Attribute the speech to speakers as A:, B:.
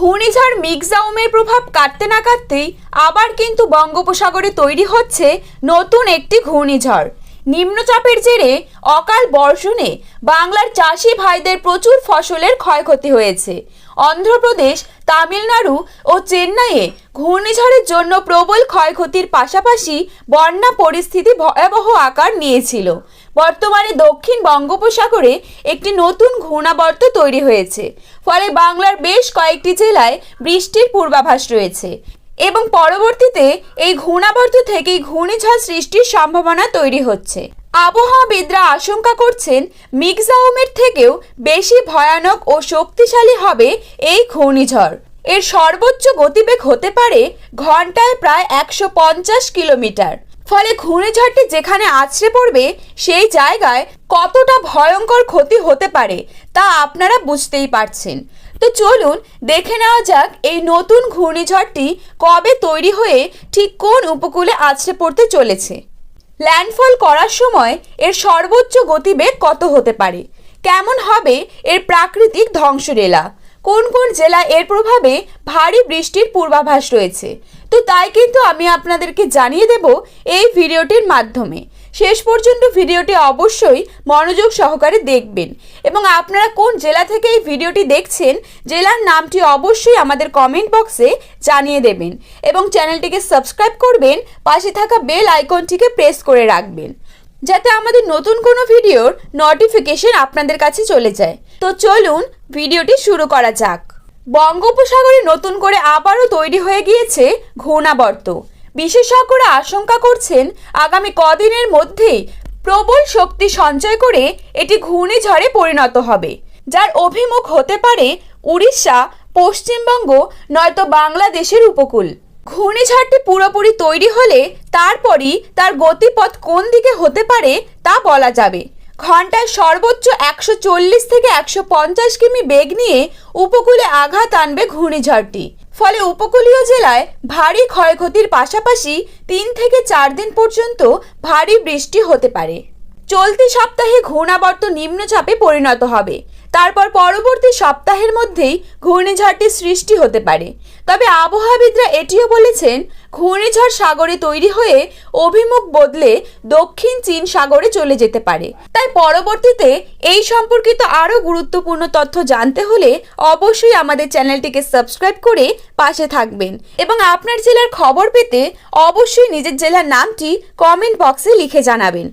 A: ঘূর্ণিঝড় মিগজাউমের প্রভাব কাটতে না কাটতেই আবার কিন্তু বঙ্গোপসাগরে তৈরি হচ্ছে নতুন একটি ঘূর্ণিঝড়। নিম্নচাপের জেরে অকাল বর্ষণে বাংলার চাষি ভাইদের প্রচুর ফসলের ক্ষয়ক্ষতি হয়েছে। অন্ধ্রপ্রদেশ তামিলনাড়ু ও চেন্নাইয়ে ঘূর্ণিঝড়ের জন্য প্রবল ক্ষয়ক্ষতির পাশাপাশি বন্যা পরিস্থিতি ভয়াবহ আকার নিয়েছিল। বর্তমানে দক্ষিণ বঙ্গোপসাগরে একটি নতুন ঘূর্ণাবর্ত তৈরি হয়েছে। ফলে বাংলার বেশ কয়েকটি জেলায় বৃষ্টির পূর্বাভাস রয়েছে এবং পরবর্তীতে এই ঘূর্ণাবর্ত থেকেই ঘূর্ণিঝড় সৃষ্টির সম্ভাবনা তৈরি হচ্ছে। আবহাওয়াবিদরা আশঙ্কা করছেন মিগজাউমের থেকেও বেশি ভয়ানক ও শক্তিশালী হবে এই ঘূর্ণিঝড়। এর সর্বোচ্চ গতিবেগ হতে পারে ঘন্টায় প্রায় একশো পঞ্চাশ কিলোমিটার। ফলে ঘূর্ণিঝড়টি যেখানে আছড়ে পড়বে, সেই জায়গায় কতটা ভয়ঙ্কর ক্ষতি হতে পারে, তা আপনারা বুঝতেই পারছেন। তো চলুন দেখে নেওয়া যাক এই নতুন ঘূর্ণিঝড়টি কবে তৈরি হয়ে ঠিক কোন উপকূলে আছড়ে পড়তে চলেছে। ল্যান্ডফল করার সময় এর সর্বোচ্চ গতিবেগ কত হতে পারে? কেমন হবে এর প্রাকৃতিক ধ্বংসলীলা? কোন কোন জেলা এর প্রভাবে ভারী বৃষ্টির পূর্বাভাস রয়েছে? তো তাই কিন্তু আমি আপনাদেরকে জানিয়ে দেব এই ভিডিওটির মাধ্যমে। শেষ পর্যন্ত ভিডিওটি অবশ্যই মনোযোগ সহকারে দেখবেন এবং আপনারা কোন জেলা থেকে এই ভিডিওটি দেখছেন, জেলার নামটি অবশ্যই আমাদের কমেন্ট বক্সে জানিয়ে দেবেন এবং চ্যানেলটিকে সাবস্ক্রাইব করবেন, পাশে থাকা বেল আইকনটিকে প্রেস করে রাখবেন, যাতে আমাদের নতুন কোনো ভিডিওর নোটিফিকেশন আপনাদের কাছে চলে যায়। তো চলুন ভিডিওটি শুরু করা যাক। বঙ্গোপসাগরে নতুন করে আবারও তৈরি হয়ে গিয়েছে ঘূর্ণাবর্ত। বিশেষজ্ঞরা আশঙ্কা করছেন আগামী কদিনের মধ্যেই প্রবল শক্তি সঞ্চয় করে এটি ঘূর্ণিঝড়ে পরিণত হবে, যার অভিমুখ হতে পারে উড়িষ্যা, পশ্চিমবঙ্গ, নয়তো বাংলাদেশের উপকূল। ঘূর্ণিঝড়টি পুরোপুরি তৈরি হলে তারপরই তার গতিপথ কোন দিকে হতে পারে তা বলা যাবে। ঘন্টায় সর্বোচ্চ একশো চল্লিশ থেকে একশো পঞ্চাশ কিমি বেগ নিয়ে উপকূলে আঘাত আনবে ঘূর্ণিঝড়টি। ফলে উপকূলীয় জেলায় ভারী ক্ষয়ক্ষতির পাশাপাশি তিন থেকে চার দিন পর্যন্ত ভারী বৃষ্টি হতে পারে। চলতি সপ্তাহে ঘূর্ণাবর্ত নিম্নচাপে পরিণত হবে। তারপর পরবর্তী সপ্তাহের মধ্যেই ঘূর্ণিঝড়টির সৃষ্টি হতে পারে। তবে আবহাওয়াবিদরা এটিও বলেছেন, ঘূর্ণিঝড় সাগরে তৈরি হয়ে অভিমুখ বদলে দক্ষিণ চীন সাগরে চলে যেতে পারে। তাই পরবর্তীতে এই সম্পর্কিত আরও গুরুত্বপূর্ণ তথ্য জানতে হলে অবশ্যই আমাদের চ্যানেলটিকে সাবস্ক্রাইব করে পাশে থাকবেন এবং আপনার জেলার খবর পেতে অবশ্যই নিজের জেলার নামটি কমেন্ট বক্সে লিখে জানাবেন।